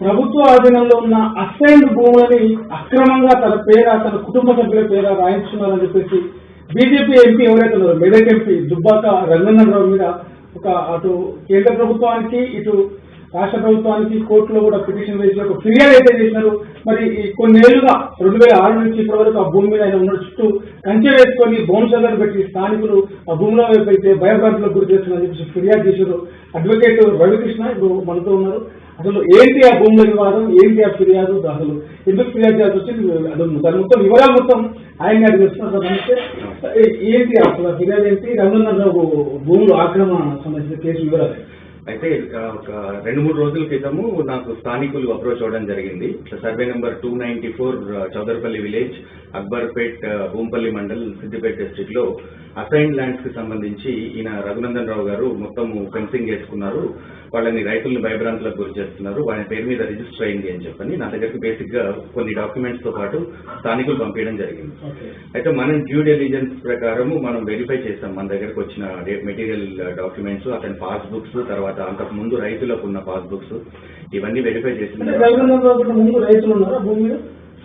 ప్రభుత్వ ఆధీనంలో ఉన్న అసైన్డ్ భూములని అక్రమంగా తన పేర తన కుటుంబ సభ్యుల పేర రాయించుకున్నారని చెప్పేసి బీజేపీ ఎంపీ ఎవరైతే ఉన్నారో మెదక్ ఎంపీ దుబ్బాక రంగన్నరావు మీద ఒక అటు కేంద్ర ప్రభుత్వానికి ఇటు రాష్ట్ర ప్రభుత్వానికి కోర్టులో కూడా పిటిషన్ వేసి ఒక ఫిర్యాదు అయితే చేసినారు. మరి కొన్ని కొన్నేళ్ళుగా రెండు వేల ఆరు నుంచి ఇప్పటి వరకు ఆ భూమి మీద ఆయన ఉన్న చుట్టూ కంచె వేసుకొని బోన్సగర్ పెట్టి స్థానికులు ఆ భూమిలో వైపు అయితే భయభ్రాంతులకు గురి చేస్తున్నారని చెప్పేసి ఫిర్యాదు చేశారు. అడ్వకేట్ రవికృష్ణ ఇప్పుడు మనతో ఉన్నారు. అసలు ఏంటి ఆ భూముల వివాదం? ఏంటి ఆ ఫిర్యాదు? అసలు ఎందుకు ఫిర్యాదు చేయాల్సి వచ్చింది? అది దాని మొత్తం వివరాలు మొత్తం ఆయన అడిగిస్తున్నారు నమస్తే. ఏంటి అసలు ఫిర్యాదు ఏంటి? రంగన్న భూములు ఆక్రమణ సంబంధించిన కేసు వివరాలు. అయితే ఒక రెండు మూడు రోజుల క్రితము నాకు స్థానికులు అప్రోచ్ అవ్వడం జరిగింది. Survey number two ninety four Chowdarpally village Akbarpet Bhoompally mandal Siddipet డిస్ట్రిక్ట్లో అసైన్ ల్యాండ్స్కి సంబంధించి ఈయన రఘునందన్ రావు గారు మొత్తం ఫెన్సింగ్ చేసుకున్నారు వాళ్ళని రైతుల్ని భయభ్రాంతులకు గురి చేస్తున్నారు. వాళ్ళ పేరు మీద రిజిస్టర్ అయింది అని చెప్పని నా దగ్గరికి బేసిక్గా కొన్ని డాక్యుమెంట్స్తో పాటు స్థానికులు పంపించడం జరిగింది. అయితే మనం డ్యూ డెలిజెన్స్ ప్రకారము మనం వెరిఫై చేస్తాం మన దగ్గరకు వచ్చిన మెటీరియల్ డాక్యుమెంట్స్ అతని పాస్ బుక్స్ తర్వాత అంతకు ముందు రైతులకు ఉన్న పాస్ బుక్స్ ఇవన్నీ వెరిఫై చేసిన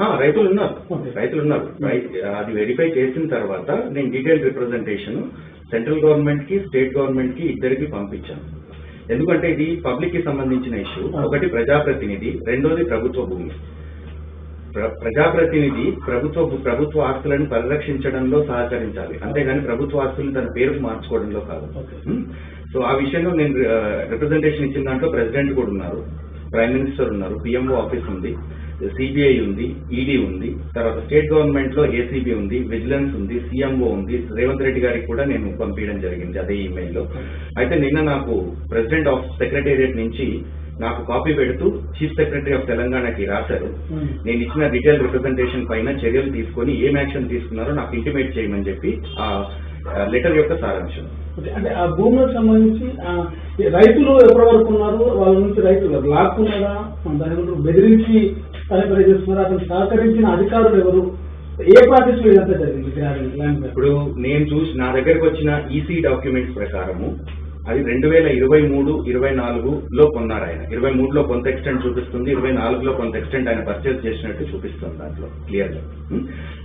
రైతులు ఉన్నారా. రైతులు ఉన్నారు. అది వెరిఫై చేసిన తర్వాత నేను డీటెయిల్ రిప్రజెంటేషన్ సెంట్రల్ గవర్నమెంట్కి స్టేట్ గవర్నమెంట్కి ఇద్దరికి పంపించాను. ఎందుకంటే ఇది పబ్లిక్కి సంబంధించిన ఇష్యూ ఒకటి ప్రజాప్రతినిధి రెండోది ప్రభుత్వ భూమి. ప్ర- ప్రజాప్రతినిధి ప్రభుత్వ ప్రభుత్వ ఆస్తులను పరిరక్షించడంలో సహకరించాలి. అంతేగాని ప్రభుత్వ ఆస్తులను తన పేరుకు మార్చుకోవడంలో కాదు? సో ఆ విషయంలో నేను రిప్రజెంటేషన్ ఇచ్చిన దాంట్లో ప్రెసిడెంట్ కూడా ఉన్నారు. ప్రైమ్ మినిస్టర్ ఉన్నారు. పిఎంఓ ఆఫీస్ ఉంది. సిబిఐ ఉంది ఈడీ ఉంది తర్వాత స్టేట్ గవర్నమెంట్లో ఏసీబీ ఉంది విజిలెన్స్ ఉంది సీఎంఓ ఉంది. రేవంత్ రెడ్డి గారికి కూడా నేను పంపించడం జరిగింది అదే ఈమెయిల్లో. అయితే నిన్న నాకు ప్రెసిడెంట్ ఆఫ్ సెక్రటేరియట్ నుంచి నాకు కాపీ పెడుతూ చీఫ్ సెక్రటరీ ఆఫ్ తెలంగాణకి రాశారు. నేను ఇచ్చిన డీటెయిల్ రిప్రజెంటేషన్ పైన చర్యలు తీసుకొని ఏం యాక్షన్ తీసుకున్నారో నాకు ఇంటిమేట్ చేయమని చెప్పి ఆ లెటర్ యొక్క సారాంశం. అంటే ఆ భూములకు సంబంధించి రైతులు ఎప్పటి వరకు ఉన్నారు? వాళ్ళ నుంచి రైతులు లాక్కున్నారా? దాని బెదిరించి తలపరి చేస్తున్నారా అతను సహకరించిన అధికారులు ఎవరు? ఏ ప్రాసెస్లో ఇదంతా జరిగింది? ఇప్పుడు నేను చూసి నా దగ్గరకు వచ్చిన ఈసీ డాక్యుమెంట్స్ ప్రకారము అది రెండు వేల ఇరవై మూడు ఇరవై నాలుగులో కొన్నారు ఆయన. ఇరవై మూడులో కొంత ఎక్స్టెంట్ చూపిస్తుంది ఇరవై నాలుగులో కొంత ఎక్స్టెంట్ ఆయన పర్చేస్ చేసినట్టు చూపిస్తుంది దాంట్లో క్లియర్గా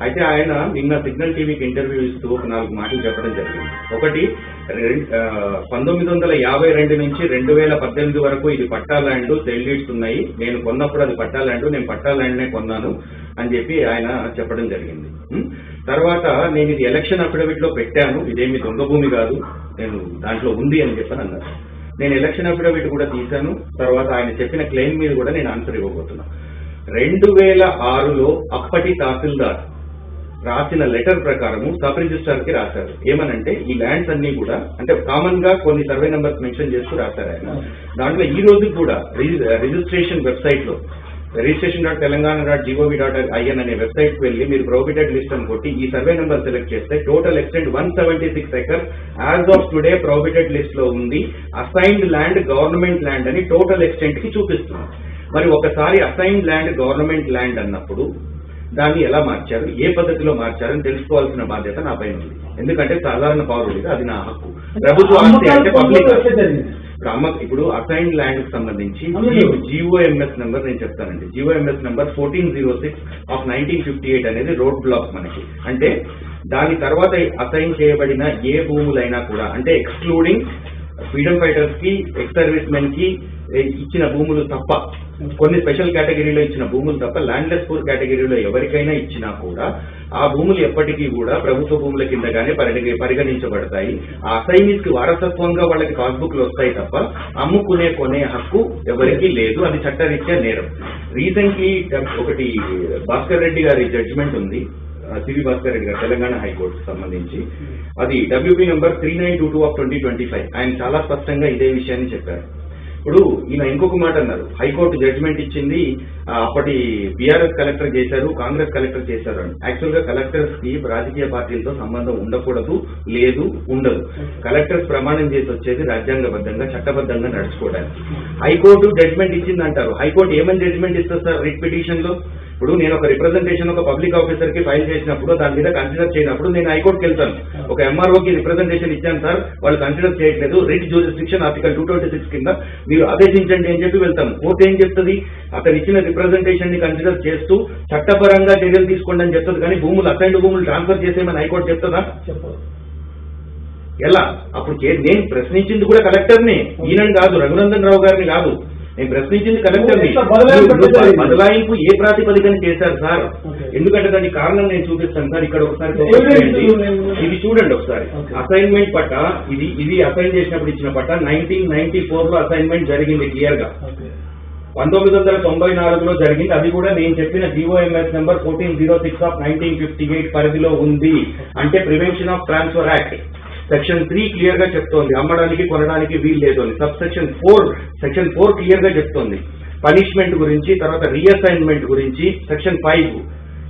అయితే ఆయన నిన్న సిగ్నల్ టీవీకి ఇంటర్వ్యూ ఇస్తూ ఒక నాలుగు మాటలు చెప్పడం జరిగింది. ఒకటి పంతొమ్మిది వందల యాభై రెండు నుంచి రెండు వేల పద్దెనిమిది వరకు ఇది పట్టా ల్యాండ్ సెల్లీడ్స్ ఉన్నాయి. నేను కొన్నప్పుడు అది పట్టా ల్యాండ్ నేను పట్టా ల్యాండ్నే కొన్నాను. అని చెప్పి ఆయన చెప్పడం జరిగింది. తర్వాత నేను ఇది ఎలక్షన్ అఫిడవిట్లో పెట్టాను. ఇదేమి దొంగ భూమి కాదు. నేను దాంట్లో ఉంది అని చెప్పాను అన్నారు. నేను ఎలక్షన్ అఫిడవిట్ కూడా తీశాను. తర్వాత ఆయన చెప్పిన క్లెయిమ్ మీద కూడా నేను ఆన్సర్ ఇవ్వబోతున్నా. రెండు వేల ఆరులో అప్పటి తహసీల్దార్ రాసిన లెటర్ ప్రకారము సబ్ రిజిస్ట్రార్కి రాశారు. ఏమనంటే ఈ ల్యాండ్స్ అన్ని కూడా అంటే కామన్గా కొన్ని సర్వే నెంబర్స్ మెన్షన్ చేస్తూ రాశారు ఆయన. దాంట్లో ఈ రోజు కూడా రిజిస్ట్రేషన్ వెబ్సైట్లో registration dot Telangana dot G O V dot I N అనే వెబ్సైట్కి వెళ్ళి మీరు ప్రొహిబిటెడ్ లిస్ట్ అని కొట్టి ఈ సర్వే నెంబర్ సెలెక్ట్ చేస్తే total extent one seventy six acre as of today prohibited లిస్ట్లో ఉంది. అసైన్డ్ ల్యాండ్ గవర్నమెంట్ ల్యాండ్ అని టోటల్ ఎక్స్టెంట్కి చూపిస్తుంది మరి ఒకసారి అసైన్డ్ ల్యాండ్ గవర్నమెంట్ ల్యాండ్ అన్నప్పుడు దాన్ని ఎలా మార్చారు? ఏ పద్ధతిలో మార్చారు? అని తెలుసుకోవాల్సిన బాధ్యత నా పైన ఉంది. ఎందుకంటే సాధారణ పౌరుడిగా అది నా హక్కు. ప్రభుత్వ ఆస్తి అంటే పబ్లిక్ జరిగింది ఇప్పుడు అసైన్ ల్యాండ్కి సంబంధించి. G O M S number నేను చెప్తానండి G O M S number fourteen zero six of nineteen fifty eight అనేది రోడ్ బ్లాక్ మనకి అంటే దాని తర్వాత అసైన్ చేయబడిన ఏ భూములైనా కూడా అంటే ఎక్స్క్లూడింగ్ ఫ్రీడమ్ ఫైటర్స్కి ఎక్స్ సర్వీస్ మెన్కి ఇచ్చిన భూములు తప్ప కొన్ని స్పెషల్ కేటగిరీలో ఇచ్చిన భూములు తప్ప ల్యాండ్లెస్ పూర్ కేటగిరీలో ఎవరికైనా ఇచ్చినా కూడా ఆ భూములు ఎప్పటికీ కూడా ప్రభుత్వ భూముల కిందగానే పరిగణించబడతాయి. ఆ అసైనీస్కి వారసత్వంగా వాళ్ళకి పాస్బుక్లు వస్తాయి తప్ప అమ్ముకునే కొనే హక్కు ఎవరికీ లేదు. అది చట్టరీత్యా నేరం. రీసెంట్లీ ఒకటి భాస్కర్ రెడ్డి గారి జడ్జిమెంట్ ఉంది. సివి భాస్కర్ రెడ్డి గారు తెలంగాణ హైకోర్టు సంబంధించి. అది W B number three nine two two of twenty twenty five. ఆయన చాలా స్పష్టంగా ఇదే విషయాన్ని చెప్పారు. ఇప్పుడు ఈయన ఇంకొక మాట అన్నారు. హైకోర్టు జడ్జిమెంట్ ఇచ్చింది అప్పటి బీఆర్ఎస్ కలెక్టర్ చేశారు కాంగ్రెస్ కలెక్టర్ చేశారు అని. యాక్చువల్గా కలెక్టర్స్కి రాజకీయ పార్టీలతో సంబంధం ఉండకూడదు లేదు ఉండదు. కలెక్టర్స్ ప్రమాణం చేసి వచ్చేది రాజ్యాంగబద్ధంగా చట్టబద్ధంగా నడుచుకోవడానికి. హైకోర్టు జడ్జిమెంట్ ఇచ్చింది అంటారు హైకోర్టు ఏమని జడ్జిమెంట్ ఇస్తారు సార్? రిట్ పిటిషన్లో ఇప్పుడు నేను ఒక రిప్రజెంటేషన్ ఒక పబ్లిక్ ఆఫీసర్కి ఫైల్ చేసినప్పుడు దాని మీద కన్సిడర్ చేయనప్పుడు నేను హైకోర్టుకి వెళ్తాను. ఒక MRO కి రిప్రజెంటేషన్ ఇచ్చాను సార్ వాళ్ళు కన్సిడర్ చేయట్లేదు. Writ jurisdiction article two twenty six కింద మీరు ఆదేశించండి అని చెప్పి వెళ్తాం కోర్టు ఏం చెప్తుంది? అతను ఇచ్చిన రిప్రజెంటేషన్ని కన్సిడర్ చేస్తూ చట్టపరంగా చర్యలు తీసుకోండి అని చెప్తుంది. కానీ భూములు అసైన్డ్ భూములు ట్రాన్స్ఫర్ చేసేయమని హైకోర్టు చెప్తుందా? ఎలా? అప్పుడు నేను ప్రశ్నించింది కూడా కలెక్టర్ని ఈయనని కాదు రఘునందన్ రావు గారిని కాదు. నేను ప్రశ్నించింది కలెక్టర్ని ఇట్లా బదలాయింపు ఏ ప్రాతిపదికన చేశారు సార్. ఎందుకంటే దానికి కారణం నేను చూపిస్తాను సార్. ఇక్కడ ఒకసారి ఇది చూడండి ఒకసారి. అసైన్మెంట్ పట్ట ఇది ఇది అసైన్ చేసినప్పుడు ఇచ్చిన పట్ట నైన్టీన్ నైన్టీ ఫోర్లో అసైన్మెంట్ జరిగింది క్లియర్గా. పంతొమ్మిది వందల తొంభై నాలుగులో జరిగింది. అది కూడా నేను చెప్పిన G O M S number fourteen zero six of nineteen fifty eight పరిధిలో ఉంది. అంటే prevention of transfer act section three క్లియర్గా చెప్తోంది. అమ్మడానికి కొనడానికి వీలు లేదు అని sub section four section four క్లియర్గా చెప్తోంది. పనిష్మెంట్ గురించి తర్వాత రీఅసైన్మెంట్ గురించి సెక్షన్ ఫైవ్.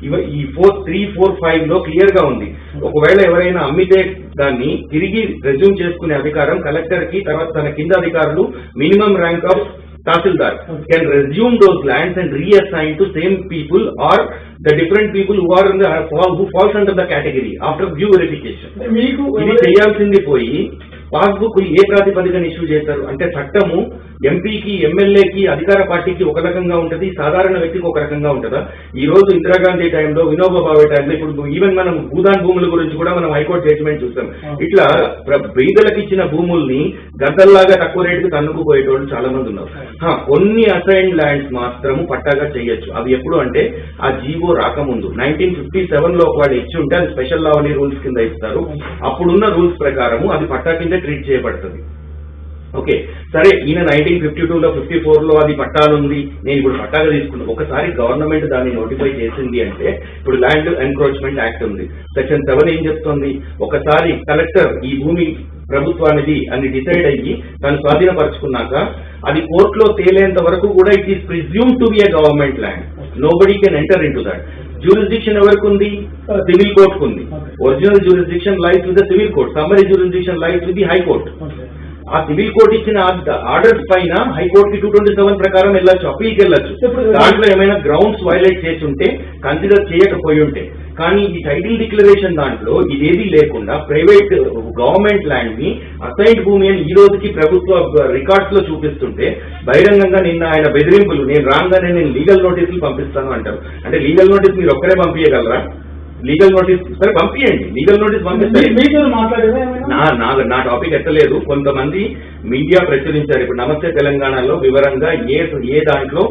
ఇవ ఈ ఫోర్ త్రీ ఫోర్ ఫైవ్లో క్లియర్గా ఉంది. ఒకవేళ ఎవరైనా అమ్మితే దాన్ని తిరిగి రెజ్యూమ్ చేసుకునే అధికారం కలెక్టర్కి తర్వాత తన కింద అధికారులు minimum rank of tahsildar can resume those lands and reassign to same people or the different people who are who falls under the category after due verification అంటే మీకు ఇది చేయాల్సింది పోయి పాస్బుక్ ఏ ప్రాతిపదికన ఇష్యూ చేశారు? అంటే చట్టము ఎంపీకి ఎమ్మెల్యేకి అధికార పార్టీకి ఒక రకంగా ఉంటది సాధారణ వ్యక్తికి ఒక రకంగా ఉంటుందా? ఈ రోజు ఇందిరాగాంధీ టైంలో వినోబా భావే టైంలో ఇప్పుడు ఈవెన్ మనం భూదాన్ భూముల గురించి కూడా మనం హైకోర్టు జడ్జిమెంట్ చూసాం ఇట్లా పేదలకు ఇచ్చిన భూముల్ని గద్దల్లాగా తక్కువ రేటుకి తన్నుకుపోయేటోళ్ళు చాలా మంది ఉన్నారు. కొన్ని అసైన్డ్ ల్యాండ్స్ మాత్రము పట్టాగా చేయొచ్చు. అవి ఎప్పుడు అంటే ఆ జీవో రాకముందు. నైన్టీన్ ఫిఫ్టీ సెవెన్లో వాళ్ళు ఇచ్చి ఉంటే అది స్పెషల్ లావలీ రూల్స్ కింద ఇస్తారు. అప్పుడున్న రూల్స్ ప్రకారము అది పట్టా కింద ట్రీట్ చేయబడుతుంది. ఓకే సరే ఈయన నైన్టీన్ ఫిఫ్టీ టూ లో ఫిఫ్టీ ఫోర్లో అది పట్టాలుంది. నేను ఇప్పుడు పట్టాగా తీసుకున్నాను ఒకసారి గవర్నమెంట్ దాన్ని నోటిఫై చేసింది అంటే ఇప్పుడు ల్యాండ్ ఎన్క్రోచ్మెంట్ యాక్ట్ ఉంది. సెక్షన్ సెవెన్ ఏం చెప్తోంది? ఒకసారి కలెక్టర్ ఈ భూమి ప్రభుత్వానిది అని డిసైడ్ అయ్యి తను స్వాధీనపరుచుకున్నాక అది కోర్టులో తేలేంత వరకు కూడా it is presume to be a government land nobody can enter into that jurisdiction ఎవరికి ఉంది సివిల్ కోర్టుకు ఉంది original jurisdiction lies with the civil court summary jurisdiction lies with the high court ఆ సివిల్ కోర్ట్ ఇచ్చిన orders పైన హైకోర్టుకి two twenty seven ప్రకారం వెళ్ళొచ్చు అప్పీల్కి వెళ్ళొచ్చు దాంట్లో ఏమైనా గ్రౌండ్స్ వైలేట్ చేసి ఉంటే కన్సిడర్ చేయకపోయి ఉంటే. కానీ ఈ టైటిల్ డిక్లరేషన్ దాంట్లో ఇదేది లేకుండా ప్రైవేట్ గవర్నమెంట్ ల్యాండ్ని అసైడ్ భూమి అని ఈ రోజుకి ప్రభుత్వ రికార్డ్స్లో చూపిస్తుంటే బహిరంగంగా నిన్న ఆయన బెదిరింపులు నేను రాగానే నేను లీగల్ నోటీసులు పంపిస్తాను అంటారు. అంటే లీగల్ నోటీస్ మీరు ఒక్కరే పంపించగలరా లీగల్ నోటీస్ సరే పంపించండి లీగల్ నోటీస్ ఏమైనా? నా టాపిక్ ఎత్తలేదు. కొంతమంది మీడియా ప్రచురించారు. ఇప్పుడు నమస్తే తెలంగాణలో వివరంగా ఏ ఏ దాంట్లో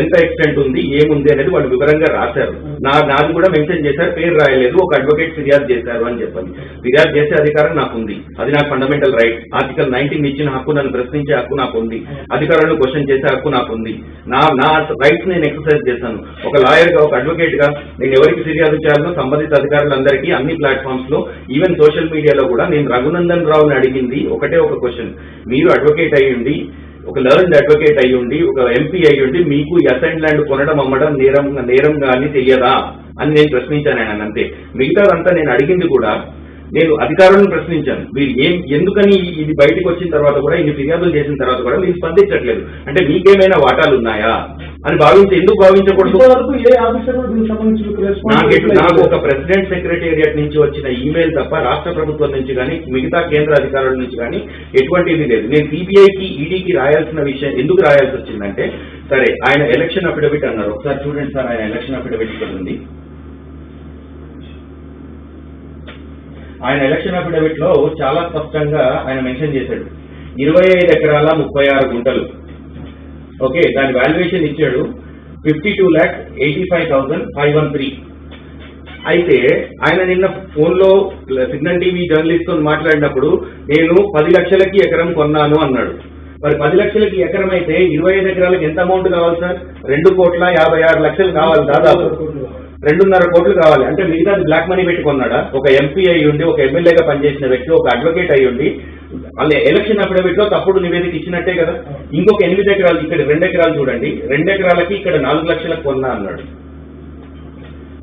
ఎంత ఎక్స్టెంట్ ఉంది ఏముంది అనేది వాళ్ళు వివరంగా రాశారు. నా నాది కూడా మెన్షన్ చేశారు పేరు రాయలేదు ఒక అడ్వకేట్ ఫిర్యాదు చేశారు అని చెప్పండి. ఫిర్యాదు చేసే అధికారం నాకు ఉంది అది నా ఫండమెంటల్ రైట్ ఆర్టికల్ నైన్టీన్ ఇచ్చిన హక్కు నన్ను ప్రశ్నించే హక్కు నాకు ఉంది అధికారులను క్వశ్చన్ చేసే హక్కు నాకు ఉంది నా నా రైట్స్ నేను ఎక్సర్సైజ్ చేశాను. ఒక లాయర్గా ఒక అడ్వకేట్గా నేను ఎవరికి ఫిర్యాదు చేయాలో సంబంధిత అధికారులందరికీ అన్ని ప్లాట్ఫామ్స్లో ఈవెన్ సోషల్ మీడియాలో కూడా నేను రఘునందన్ రావుని అడిగింది ఒకటే ఒక క్వశ్చన్ మీరు అడ్వకేట్ అయ్యుండి ఒక లర్న్డ్ అడ్వకేట్ అయ్యుండి ఒక ఎంపీ ఉండి మీకు ఈ ల్యాండ్ కొనడం అమ్మడం నేరం నేరం కానీ తెలియదా అని నేను ప్రశ్నించాను ఆయన అంతే. మిగతాదంతా నేను అడిగింది కూడా నేను అధికారులను ప్రశ్నించాను. మీరు ఏం ఎందుకని ఇది బయటకు వచ్చిన తర్వాత కూడా ఇన్ని ఫిర్యాదులు చేసిన తర్వాత కూడా మీరు స్పందించట్లేదు. అంటే మీకేమైనా వాటాలు ఉన్నాయా అని భావించి ఎందుకు భావించకూడదు? నాకు ఒక ప్రెసిడెంట్ సెక్రటేరియట్ నుంచి వచ్చిన ఈమెయిల్ తప్ప రాష్ట్ర ప్రభుత్వం నుంచి కానీ మిగతా కేంద్ర అధికారుల నుంచి కానీ ఎటువంటిది లేదు. నేను సిబిఐకి ఈడీకి రాయాల్సిన విషయం ఎందుకు రాయాల్సి వచ్చిందంటే సరే ఆయన ఎలక్షన్ అఫిడవిట్ అన్నారు. ఒకసారి చూడండి సార్ ఆయన ఎలక్షన్ అఫిడవిట్ ఇక్కడ ఉంది. ఆయన ఎలక్షన్ అఫిడవిట్లో చాలా స్పష్టంగా ఆయన మెన్షన్ చేశాడు. ఇరవై ఐదు ఎకరాల ముప్పై ఆరు గుంటలు. ఓకే దాని వాల్యుయేషన్ ఇచ్చాడు fifty two lakhs eighty five thousand five one three అయితే ఆయన నిన్న ఫోన్లో సిగ్నల్ టీవీ జర్నలిస్ట్తో మాట్లాడినప్పుడు నేను పది లక్షలకి ఎకరం కొన్నాను అన్నాడు. మరి పది లక్షలకి ఎకరం అయితే ఇరవై ఐదు ఎకరాలకు ఎంత అమౌంట్ కావాలి సార్? రెండు కోట్ల యాభై ఆరు లక్షలు కావాలి దాదాపు. రెండున్నర కోట్లు కావాలి. అంటే మిగతా బ్లాక్ మనీ పెట్టి కొన్నాడా? ఒక ఎంపీ అయి ఉండి ఒక ఎమ్మెల్యేగా పనిచేసిన వ్యక్తి ఒక అడ్వకేట్ అయి ఉండి వాళ్ళ ఎలక్షన్ అఫిడవిట్లో తప్పుడు నివేదిక ఇచ్చినట్టే కదా. ఇంకొక ఎనిమిది ఎకరాలు ఇక్కడ రెండు ఎకరాలు చూడండి. రెండు ఎకరాలకి ఇక్కడ నాలుగు లక్షలకు కొన్నా అన్నాడు.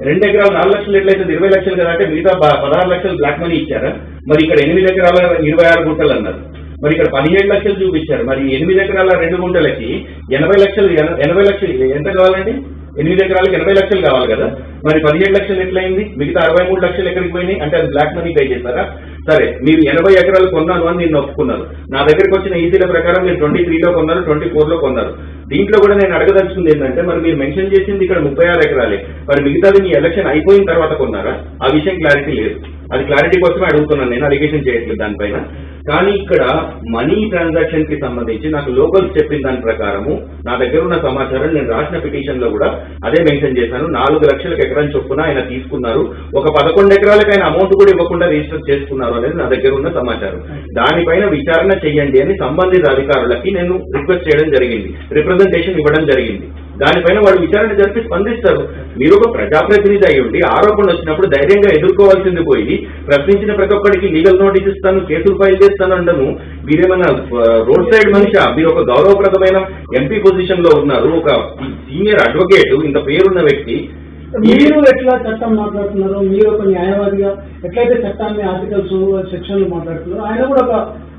రెండు ఎకరాలు నాలుగు లక్షలు ఎట్లయితే ఇరవై లక్షలు కదా అంటే మిగతా పదహారు లక్షలు బ్లాక్ మనీ ఇచ్చారా? మరి ఇక్కడ ఎనిమిది ఎకరాల ఇరవై ఆరు గుంటలు అన్నారు. మరి ఇక్కడ పదిహేడు లక్షలు చూపించారు. మరి ఎనిమిది ఎకరాల రెండు గుంటలకి ఎనభై లక్షలు ఎన- ఎనభై లక్షలు ఎంత కావాలండి? ఎనిమిది ఎకరాలకు ఎనభై లక్షలు కావాలి కదా? మరి పదిహేడు లక్షలు ఎట్లయింది? మిగతా అరవై మూడు లక్షలు ఎక్కడికి పోయినాయి? అంటే అది బ్లాక్ మనీ పే చేస్తారా? సరే మీరు ఎనభై ఎకరాలు కొన్నాను అని నేను ఒప్పుకున్నారు నా దగ్గరికి వచ్చిన ఈసీల ప్రకారం మీరు ట్వంటీ త్రీలో కొన్నారు ట్వంటీ లో కొన్నారు దీంట్లో కూడా నేను అడగదలుచుకుంది ఏంటంటే మరి మీరు మెన్షన్ చేసింది ఇక్కడ ముప్పై ఆరు ఎకరాలే. మరి మిగతాది మీ ఎలక్షన్ అయిపోయిన తర్వాత కొన్నారా? ఆ విషయం క్లారిటీ లేదు. అది క్లారిటీ కోసమే అడుగుతున్నాను నేను అలిగేషన్ చేయట్లేదు దానిపైన. కానీ ఇక్కడ మనీ ట్రాన్సాక్షన్కి సంబంధించి నాకు లోకల్స్ చెప్పిన దాని ప్రకారము నా దగ్గర ఉన్న సమాచారం నేను రాసిన పిటిషన్లో కూడా అదే మెన్షన్ చేశాను. నాలుగు లక్షలకు ఎకరం చొప్పున ఆయన తీసుకున్నారు. ఒక పదకొండు ఎకరాలకు ఆయన అమౌంట్ కూడా ఇవ్వకుండా రిజిస్టర్ చేసుకున్నారు అనేది నా దగ్గర ఉన్న సమాచారం. దానిపైన విచారణ చేయండి అని సంబంధిత అధికారులకి నేను రిక్వెస్ట్ చేయడం జరిగింది. రిప్రజెంటేషన్ ఇవ్వడం జరిగింది. దానిపైన వాళ్ళు విచారణ జరిపి స్పందిస్తారు. మీరు ఒక ప్రజాప్రతినిధి అయి ఉండి వచ్చినప్పుడు ధైర్యంగా ఎదుర్కోవాల్సింది పోయి ప్రశ్నించిన ప్రతి ఒక్కరికి లీగల్ నోటీస్ ఇస్తాను కేసులు ఫైల్ చేస్తాను అండము మీరేమన్నా రోడ్ సైడ్ మనిషి? మీరు ఒక గౌరవప్రదమైన ఎంపీ పొజిషన్లో ఉన్నారు. ఒక సీనియర్ అడ్వకేట్ ఇంత పేరున్న వ్యక్తి. మీరు ఎట్లా చట్టం మాట్లాడుతున్నారు? మీరు ఒక న్యాయవాదిగా ఎట్లయితే చట్టాన్ని ఆర్టికల్స్ సెక్షన్లు మాట్లాడుతున్నారు? ఆయన కూడా ఒక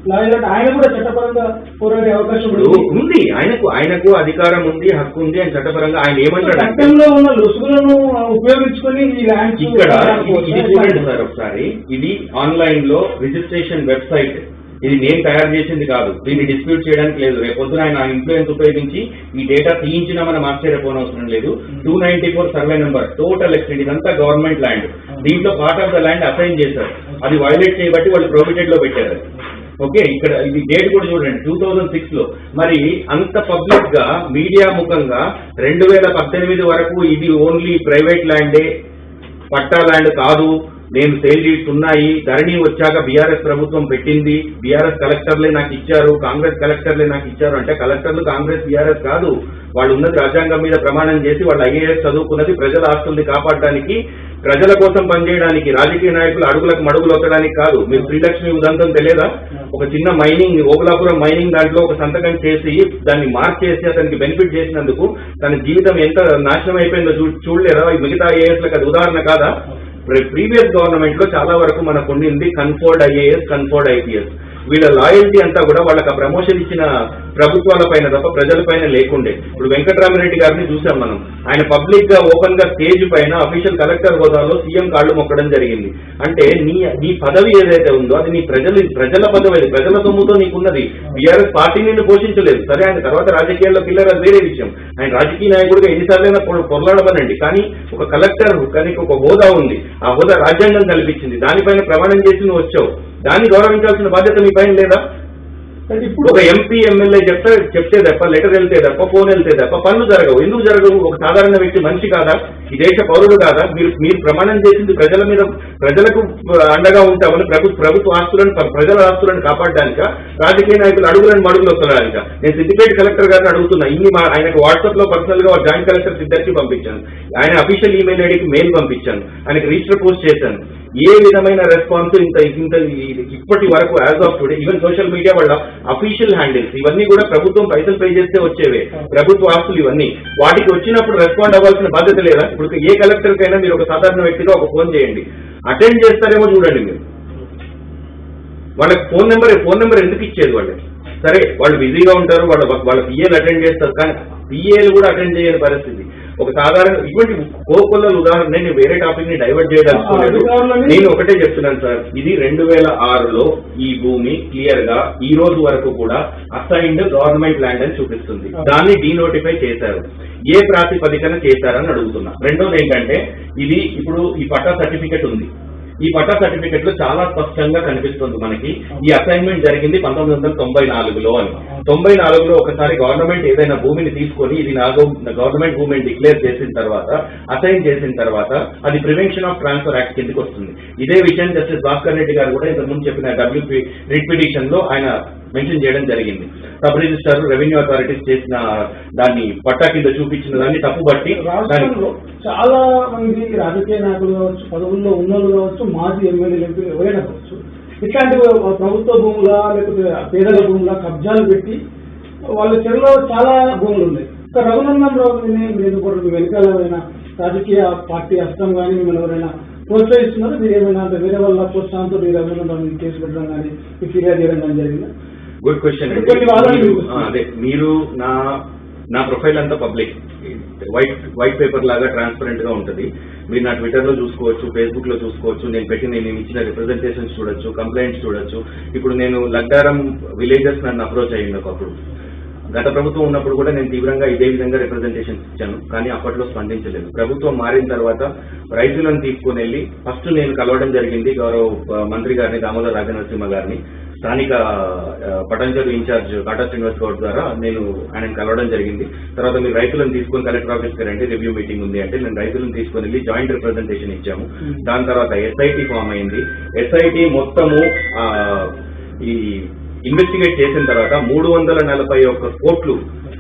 లాయర్ అంటే ఆయన కూడా చట్టపరంగా పోరాడే అవకాశం ఇప్పుడు ఉంది. ఆయనకు ఆయనకు అధికారం ఉంది హక్కు ఉంది అని చట్టపరంగా ఆయన ఏమంటాడు చట్టంలో ఉన్న లొసుగులను ఉపయోగించుకొని ఈ ల్యాండ్స్ ఇక్కడ ఇది- చూడండి సార్ ఒకసారి. ఇది ఆన్లైన్లో రిజిస్ట్రేషన్ వెబ్సైట్. ఇది నేను తయారు చేసింది కాదు. దీన్ని డిస్ప్యూట్ చేయడానికి లేదు. రేపు పొద్దున ఆయన ఇన్ఫ్లుయెన్స్ ఉపయోగించి ఈ డేటా తీయించినా మనం ఆశ్చర్యపోనవసరం లేదు. Two ninety four survey number total extent ఇదంతా గవర్నమెంట్ ల్యాండ్ దీంట్లో part of the land assign చేశారు. అది వైలేట్ చేయబట్టి వాళ్ళు ప్రొహిబిటెడ్లో పెట్టారు. ఓకే ఇక్కడ ఇది డేట్ కూడా చూడండి టూ థౌజండ్ సిక్స్లో. మరి అంత పబ్లిక్గా మీడియా ముఖంగా రెండు వేల పద్దెనిమిది వరకు ఇది ఓన్లీ ప్రైవేట్ ల్యాండే పట్టా ల్యాండ్ కాదు. నేను సేల్ డీడ్స్ ఉన్నాయి. ధరణి వచ్చాక బీఆర్ఎస్ ప్రభుత్వం పెట్టింది. బీఆర్ఎస్ కలెక్టర్లే నాకు ఇచ్చారు. కాంగ్రెస్ కలెక్టర్లే నాకు ఇచ్చారు. అంటే కలెక్టర్లు కాంగ్రెస్ బీఆర్ఎస్ కాదు. వాళ్ళు ఉన్నది రాజ్యాంగం మీద ప్రమాణం చేసి వాళ్ళు ఐఏఎస్ చదువుకున్నది ప్రజల ఆస్తుల్ని కాపాడడానికి ప్రజల కోసం పనిచేయడానికి రాజకీయ నాయకులు అడుగులకు మడుగులు ఒత్తడానికి కాదు. మీరు శ్రీలక్ష్మి ఉదంతం తెలియదా? ఒక చిన్న మైనింగ్ ఓబులాపురం మైనింగ్ దాంట్లో ఒక సంతకం చేసి దాన్ని మార్క్ చేసి అతనికి బెనిఫిట్ చేసినందుకు తన జీవితం ఎంత నాశనం అయిపోయిందో చూ చూడలేదా? మిగతా ఏఎస్లకు అది ఉదాహరణ కాదా? ప్రీవియస్ గవర్నమెంట్లో చాలా వరకు మనకు ఉండింది కన్ఫోర్డ్ ఐఏఎస్ కన్ఫోర్డ్ ఐపీఎస్. వీళ్ళ లాయల్టీ అంతా కూడా వాళ్ళకి ఆ ప్రమోషన్ ఇచ్చిన ప్రభుత్వాల పైన తప్ప ప్రజల పైన లేకుండే. ఇప్పుడు వెంకటరామరెడ్డి గారిని చూసాం మనం. ఆయన పబ్లిక్గా ఓపెన్గా స్టేజ్ పైన అఫీషియల్ కలెక్టర్ హోదాలో సీఎం కాళ్ళు మొక్కడం జరిగింది. అంటే నీ నీ పదవి ఏదైతే ఉందో అది నీ ప్రజలు ప్రజల పదవి అది. ప్రజల సొమ్ముతో నీకున్నది. బీఆర్ఎస్ పార్టీ నిన్ను పోషించలేదు. సరే ఆయన తర్వాత రాజకీయాల్లో పిల్లలు అది వేరే విషయం. ఆయన రాజకీయ నాయకుడిగా ఎన్నిసార్లైనా పొ- పొరలాడమనండి కానీ ఒక కలెక్టర్ కానీ ఒక హోదా ఉంది. ఆ హోదా రాజ్యాంగం కల్పించింది. దానిపైన ప్రమాణం చేసి నువ్వు వచ్చావు. దాన్ని గౌరవించాల్సిన బాధ్యత మీ పైన లేదా? అంటే ఇప్పుడు ఒక ఎంపీ ఎమ్మెల్యే చెప్తే చెప్తే తప్ప లెటర్ వెళ్తే తప్ప ఫోన్ వెళ్తే తప్ప పనులు జరగవు. ఎందుకు జరగవు? ఒక సాధారణ వ్యక్తి మనిషి కాదా? ఈ దేశ పౌరుడు కాదా? మీరు మీరు ప్రమాణం చేసింది ప్రజల మీద ప్రజలకు అండగా ఉంటామని ప్రభుత్వ ప్రభుత్వ ఆస్తులను ప్ర- ప్రజల ఆస్తులను కాపాడడానిక? రాజకీయ నాయకులు అడుగులను మడుగులు వస్తున్నారానిక నేను సిద్దిపేట కలెక్టర్ గారిని అడుగుతున్నా. ఇన్ని మా- ఆయనకు వాట్సాప్లో పర్సనల్గా జాయింట్ కలెక్టర్ ఇద్దరికి పంపించాను. ఆయన అఫీషియల్ ఈమెయిల్ ఐడికి మెయిల్ పంపించాను. ఆయనకి రిజిస్టర్ పోస్ట్ చేశాను. ఏ విధమైన రెస్పాన్స్ ఇంత ఇంత ఇప్పటి వరకు as of today even social media వాళ్ళ అఫీషియల్ హ్యాండిల్స్ ఇవన్నీ కూడా ప్రభుత్వం పైసలు పే చేస్తే వచ్చేవే. ప్రభుత్వ ఆస్తులు ఇవన్నీ. వాటికి వచ్చినప్పుడు రెస్పాండ్ అవ్వాల్సిన బాధ్యత లేదా? ఇప్పుడు ఏ కలెక్టర్ కైనా మీరు ఒక సాధారణ వ్యక్తిగా ఒక ఫోన్ చేయండి. అటెండ్ చేస్తారేమో చూడండి మీరు. వాళ్ళకి ఫోన్ నెంబర్ ఫోన్ నెంబర్ ఎందుకు ఇచ్చేది వాళ్ళకి? సరే వాళ్ళు బిజీగా ఉంటారు వాళ్ళ వాళ్ళ పిఏలు అటెండ్ చేస్తారు కానీ పిఏలు కూడా అటెండ్ చేయని పరిస్థితి. ఒక సాధారణ ఇటువంటి కోకొల్ల ఉదాహరణ నేను వేరే టాపిక్ని డైవర్ట్ చేయడానికి నేను ఒకటే చెప్తున్నాను సార్. ఇది రెండు వేల ఆరులో ఈ భూమి క్లియర్గా ఈ రోజు వరకు కూడా అసైన్డ్ గవర్నమెంట్ ల్యాండ్ అని చూపిస్తుంది. దాన్ని డీనోటిఫై చేశారు. ఏ ప్రాతిపదికన చేశారని అడుగుతున్నా. రెండోది ఏంటంటే ఇది ఇప్పుడు ఈ పట్టా సర్టిఫికెట్ ఉంది. ఈ పట్టా సర్టిఫికెట్లో చాలా స్పష్టంగా కనిపిస్తుంది మనకి. ఈ అసైన్మెంట్ జరిగింది పంతొమ్మిది వందల తొంభై నాలుగులో అని. తొంభై నాలుగులో ఒకసారి గవర్నమెంట్ ఏదైనా భూమిని తీసుకొని ఇది నాగో గవర్నమెంట్ భూమిని డిక్లేర్ చేసిన తర్వాత అసైన్ చేసిన తర్వాత అది ప్రివెన్షన్ ఆఫ్ ట్రాన్స్ఫర్ యాక్ట్ కిందకి వస్తుంది. ఇదే విషయం జస్టిస్ భాస్కర్ రెడ్డి గారు కూడా ఇంతకుముందు చెప్పిన డబ్ల్యూపీ రిట్ పిటిషన్లో ఆయన మెన్షన్ చేయడం జరిగింది. సబ్ రిజిస్టర్ రెవెన్యూ అథారిటీస్ చేసిన దాన్ని పట్టా కింద చూపించిన దాన్ని తప్పుబట్టి దాన్ని రాష్ట్రంలో చాలా మంది రాజకీయ నాయకులు కావచ్చు పదవుల్లో ఉన్నోళ్ళు కావచ్చు మాజీ ఎమ్మెల్యేలు ఎంపీలు ఎవరైనా కావచ్చు ఇట్లాంటి ప్రభుత్వ భూముల లేకపోతే పేదల భూముల కబ్జాలు పెట్టి వాళ్ళ చెరువులో చాలా భూములు ఉన్నాయి. ఇంకా రఘునందన్ రావుని మీరు కూడా మీ వెనకాల ఏమైనా రాజకీయ పార్టీ హస్తం కానీ మిమ్మల్ని ఎవరైనా ప్రోత్సహిస్తున్నారు? మీరు ఏమైనా వేరే వాళ్ళ ప్రోత్సాహంతో ఈ రఘునందన్ రావుని కేసు పెట్టడం కానీ ఫిర్యాదు చేయడం కానీ జరిగిందా? గుడ్ క్వశ్చన్ అదే మీరు నా నా ప్రొఫైల్ అంతా పబ్లిక్ వైట్ వైట్ పేపర్ లాగా ట్రాన్స్పరెంట్గా ఉంటుంది. మీరు నా ట్విట్టర్లో చూసుకోవచ్చు ఫేస్బుక్లో చూసుకోవచ్చు నేను పెట్టిన నేను ఇచ్చిన రిప్రజెంటేషన్స్ చూడొచ్చు కంప్లైంట్స్ చూడొచ్చు. ఇప్పుడు నేను లగ్డారం విలేజెస్ నన్ను అప్రోచ్ అయ్యింది ఒకప్పుడు. గత ప్రభుత్వం ఉన్నప్పుడు కూడా నేను తీవ్రంగా ఇదే విధంగా రిప్రజెంటేషన్ ఇచ్చాను కానీ అప్పట్లో స్పందించలేదు. ప్రభుత్వం మారిన తర్వాత రైతులను తీసుకుని వెళ్ళి ఫస్ట్ నేను కలవడం జరిగింది గౌరవ మంత్రి గారిని దామోదర్ రాజనరసింహ గారిని. స్థానిక పటంచెరు ఇన్ఛార్జ్ కాటా శ్రీనివాస్ గౌడ్ ద్వారా నేను ఆయన కలవడం జరిగింది. తర్వాత మీరు రైతులను తీసుకొని కలెక్టర్ ఆఫీస్కి రండి రివ్యూ మీటింగ్ ఉంది అంటే నేను రైతులను తీసుకొని వెళ్ళి జాయింట్ రిప్రజెంటేషన్ ఇచ్చాము. దాని తర్వాత ఎస్ఐటి ఫామ్ అయింది. ఎస్ఐటి మొత్తము ఈ ఇన్వెస్టిగేట్ చేసిన తర్వాత మూడు వందల నలభై ఒక్క కోట్లు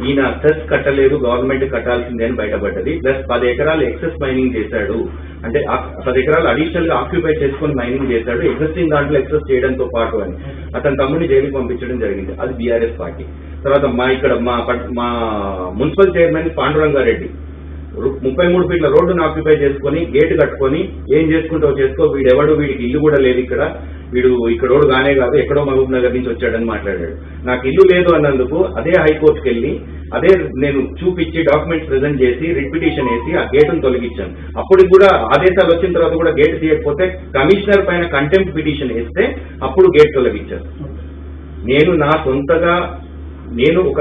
ఈయన సెస్ కట్టలేదు గవర్నమెంట్ కట్టాల్సిందే అని బయటపడ్డది. ప్లస్ పది ఎకరాలు ఎక్సెస్ మైనింగ్ చేశాడు. అంటే పది ఎకరాలు అడిషనల్గా ఆక్యుపై చేసుకొని మైనింగ్ చేశాడు. ఎగ్జిస్టింగ్ దాంట్లో ఎక్సెస్ చేయడంతో పాటు అని అతని తమ్ముడిని జైలుకి పంపించడం జరిగింది. అది బీఆర్ఎస్ పార్టీ. తర్వాత మా ఇక్కడ మా మా మున్సిపల్ చైర్మన్ పాండురంగారెడ్డి. ముప్పై మూడు ఫీట్ల రోడ్డును ఆక్యుపై చేసుకొని గేట్ కట్టుకొని ఏం చేసుకుంటావు చేసుకో వీడెవడు వీడికి ఇల్లు కూడా లేదు ఇక్కడ. వీడు ఇక్కడోడు కానే కాదు ఎక్కడో మహబూబ్ నగర్ నుంచి వచ్చాడని మాట్లాడాడు. నాకు ఇల్లు లేదు అన్నందుకు అదే హైకోర్టుకి వెళ్ళి అదే నేను చూపించి డాక్యుమెంట్స్ ప్రెజెంట్ చేసి రిట్ పిటిషన్ వేసి ఆ గేటును తొలగించాను. అప్పుడు కూడా ఆదేశాలు వచ్చిన తర్వాత కూడా గేట్ తీయకపోతే కమిషనర్ పైన కంటెంప్ట్ పిటిషన్ వేస్తే అప్పుడు గేట్ తొలగించారు నేను నా సొంతగా నేను ఒక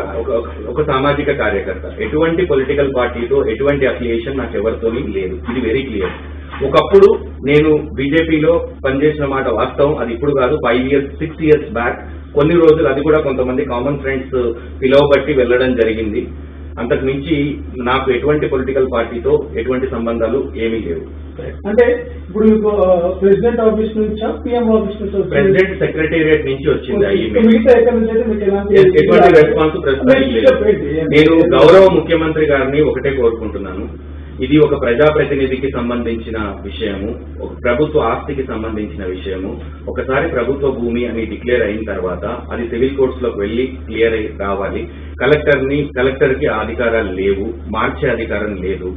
ఒక- సామాజిక కార్యకర్త. ఎటువంటి పొలిటికల్ పార్టీతో ఎటువంటి అఫిలియేషన్ నాకు ఎవరితోని లేదు. ఇది వెరీ క్లియర్ ఒకప్పుడు నేను బీజేపీలో పనిచేసిన మాట వాస్తవం. అది ఇప్పుడు కాదు five years six years back కొన్ని రోజులు అది కూడా కొంతమంది కామన్ ఫ్రెండ్స్ పిలువబట్టి వెళ్ళడం జరిగింది. అంతకు మించి నాకు ఎటువంటి పొలిటికల్ పార్టీతో ఎటువంటి సంబంధాలు ఏమీ లేవు. అంటే ఇప్పుడు ప్రెసిడెంట్ ఆఫీస్ నుంచా పిఎం ఆఫీస్ నుంచి ప్రెసిడెంట్ సెక్రటేరియట్ నుంచి వచ్చింది ఎటువంటి రెస్పాన్స్. నేను గౌరవ ముఖ్యమంత్రి గారిని ఒకటే కోరుకుంటున్నాను. ఇది ఒక ప్రజాప్రతినిధికి సంబంధించిన విషయము ఒక ప్రభుత్వ ఆస్తికి సంబంధించిన విషయము. ఒకసారి ప్రభుత్వ భూమి అని డిక్లేర్ అయిన తర్వాత అది సివిల్ కోర్ట్స్లోకి వెళ్ళి క్లియర్ అయి రావాలి. కలెక్టర్ని కలెక్టర్కి అధికారాలు లేవు మార్చే అధికారం లేదు.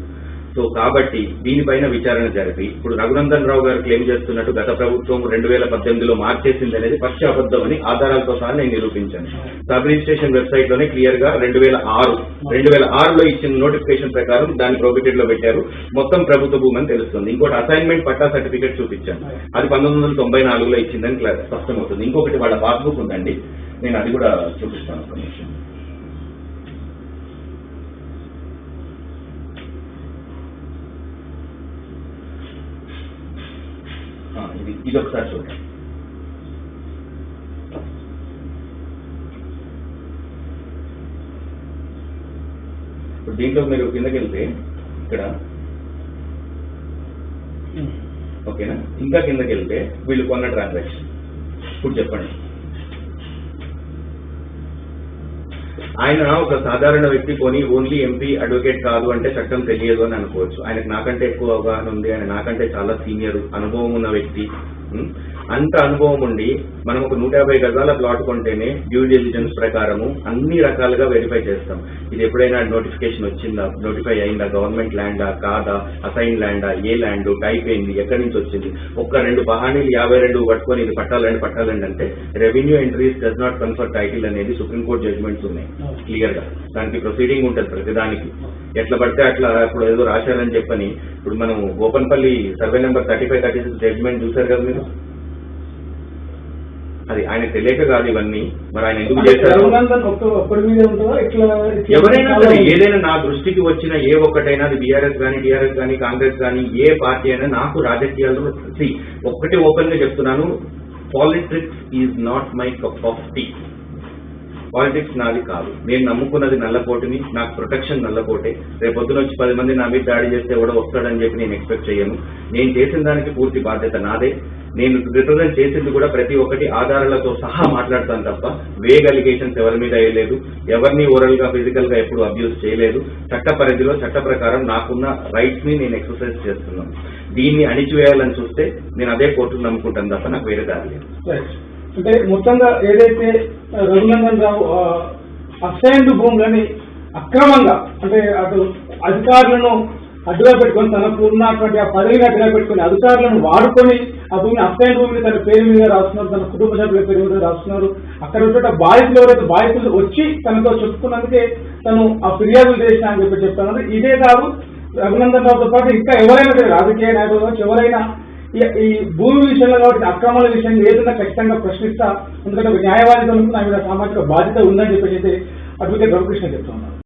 సో కాబట్టి దీనిపైన విచారణ జరిపి ఇప్పుడు రఘునందన్ రావు గారు క్లెయిమ్ చేస్తున్నట్టు గత ప్రభుత్వం రెండు వేల పద్దెనిమిదిలో మార్చేసింది అనేది పక్ష అబద్ధం అని ఆధారాలతో సహా నేను నిరూపించాను. సబ్ రిజిస్ట్రేషన్ వెబ్సైట్లోనే క్లియర్గా రెండు వేల ఆరు రెండు వేల ఆరులో ఇచ్చిన నోటిఫికేషన్ ప్రకారం దాన్ని ప్రొబిటెడ్లో పెట్టారు. మొత్తం ప్రభుత్వ భూమి అని తెలుస్తుంది. ఇంకోటి అసైన్మెంట్ పట్టా సర్టిఫికేట్ చూపించాను. అది పంతొమ్మిది వందల తొంభై నాలుగులో ఇచ్చిందని స్పష్టమవుతుంది. ఇంకొకటి వాళ్ళ పాస్బుక్ ఉందండి. నేను అది కూడా చూపిస్తాను ఒక నిమిషం ఆ, ఇది. ఇది ఒకసారి చూడండి ఇప్పుడు దీంట్లో మీరు కిందకి వెళ్తే ఇక్కడ ఓకేనా? ఇంకా కిందకి వెళ్తే వీళ్ళు కొన్న ట్రాన్సాక్షన్ ఇప్పుడు చెప్పండి. ఆయన ఒక సాధారణ వ్యక్తి కొని ఓన్లీ ఎంపీ అడ్వకేట్ కాదు అంటే చట్టం తెలియదు అని అనుకోవచ్చు. ఆయనకు నాకంటే ఎక్కువ అవగాహన ఉంది. ఆయన నాకంటే చాలా సీనియర్ అనుభవం ఉన్న వ్యక్తి. అంత అనుభవం ఉండి మనం ఒక నూట యాభై గజాల ప్లాట్ కొంటేనే డ్యూ డిలిజెన్స్ ప్రకారము అన్ని రకాలుగా వెరిఫై చేస్తాం. ఇది ఎప్పుడైనా నోటిఫికేషన్ వచ్చిందా? నోటిఫై అయిందా? గవర్నమెంట్ ల్యాండా కాదా? అసైన్ ల్యాండా ఏ ల్యాండ్ టైప్ ఏంది? ఎక్కడి నుంచి వచ్చింది? ఒక్క రెండు పహానీలు యాభై రెండు పట్టుకొని ఇది పట్టాలండి పట్టాలండి అంటే revenue entries does not confer title అనేది సుప్రీంకోర్టు జడ్జ్మెంట్స్ ఉన్నాయి. క్లియర్గా? దానికి ప్రొసీడింగ్ ఉంటుంది ప్రతిదానికి. ఎట్లా పడితే అట్లా ఇప్పుడు ఏదో రాశారని చెప్పని ఇప్పుడు మనం Gopanpally survey number thirty five thirty six judgement చూశారు కదా మీరు? అది ఆయన తెలియక కాదు ఇవన్నీ. మరి ఆయన ఎందుకు చేశారు? ఎవరైనా సరే. ఏదైనా నా దృష్టికి వచ్చిన ఏ ఒక్కటైనా అది బీఆర్ఎస్ కానీ టీఆర్ఎస్ కానీ కాంగ్రెస్ కానీ ఏ పార్టీ అయినా నాకు రాజకీయాలు ఒక్కటి ఓపెన్గా చెప్తున్నాను politics is not my cup of tea politics నాది కాదు. నేను నమ్ముకున్నది నల్లకోటిని నాకు ప్రొటెక్షన్ నల్లకోటే. రేపు వచ్చి పది మంది నా మీద దాడి చేస్తే కూడా వస్తాడని చెప్పి నేను ఎక్స్పెక్ట్ చేయను. నేను చేసిన దానికి పూర్తి బాధ్యత నాదే. నేను రిప్రజెంట్ చేసింది కూడా ప్రతి ఒక్కటి ఆధారాలతో సహా మాట్లాడతాను తప్ప వేగ్ అలిగేషన్స్ ఎవరి మీద వేయలేదు. ఎవరిని ఓరల్గా ఫిజికల్గా ఎప్పుడు అబ్యూస్ చేయలేదు. చట్ట పరిధిలో చట్ట ప్రకారం నాకున్న రైట్స్ని నేను ఎక్సర్సైజ్ చేస్తున్నాను. దీన్ని అణిచివేయాలని చూస్తే నేను అదే కోర్టును నమ్ముకుంటాను తప్ప నాకు వేరే దారి లేదు. అంటే మొత్తంగా ఏదైతే రఘునందన్ రావు అసైన్డ్ భూములని అక్రమంగా అంటే అటు అధికారులను అడ్డుగా పెట్టుకొని తనకు ఉన్నటువంటి ఆ పదవిని అడ్డుగా పెట్టుకొని అధికారులను వాడుకొని ఆ భూమిని అసైన్ భూమిని తన పేరు మీద రాస్తున్నారు తన కుటుంబ సభ్యుల పేరు మీద రాస్తున్నారు. అక్కడ ఉంటే బాధితులు ఎవరైతే బాధితులు వచ్చి తనతో చెప్పుకున్నందుకే తను ఆ ఫిర్యాదులు చేసిన అని చెప్పి చెప్తున్నారు. ఇదే కాదు రఘునందన్ రావుతో పాటు ఇంకా ఎవరైనా రాజకీయ నాయకులు ఎవరైనా ఈ- భూమి విషయంలో కాబట్టి అక్రమాల విషయంలో ఏదైనా ఖచ్చితంగా ప్రశ్నిస్తా ఎందుకంటే ఒక న్యాయవాది తనకు నా మీద సామాజిక బాధ్యత ఉందని చెప్పేసి అయితే అడ్వకేట్ రఘుకృష్ణ చెప్తా ఉన్నారు.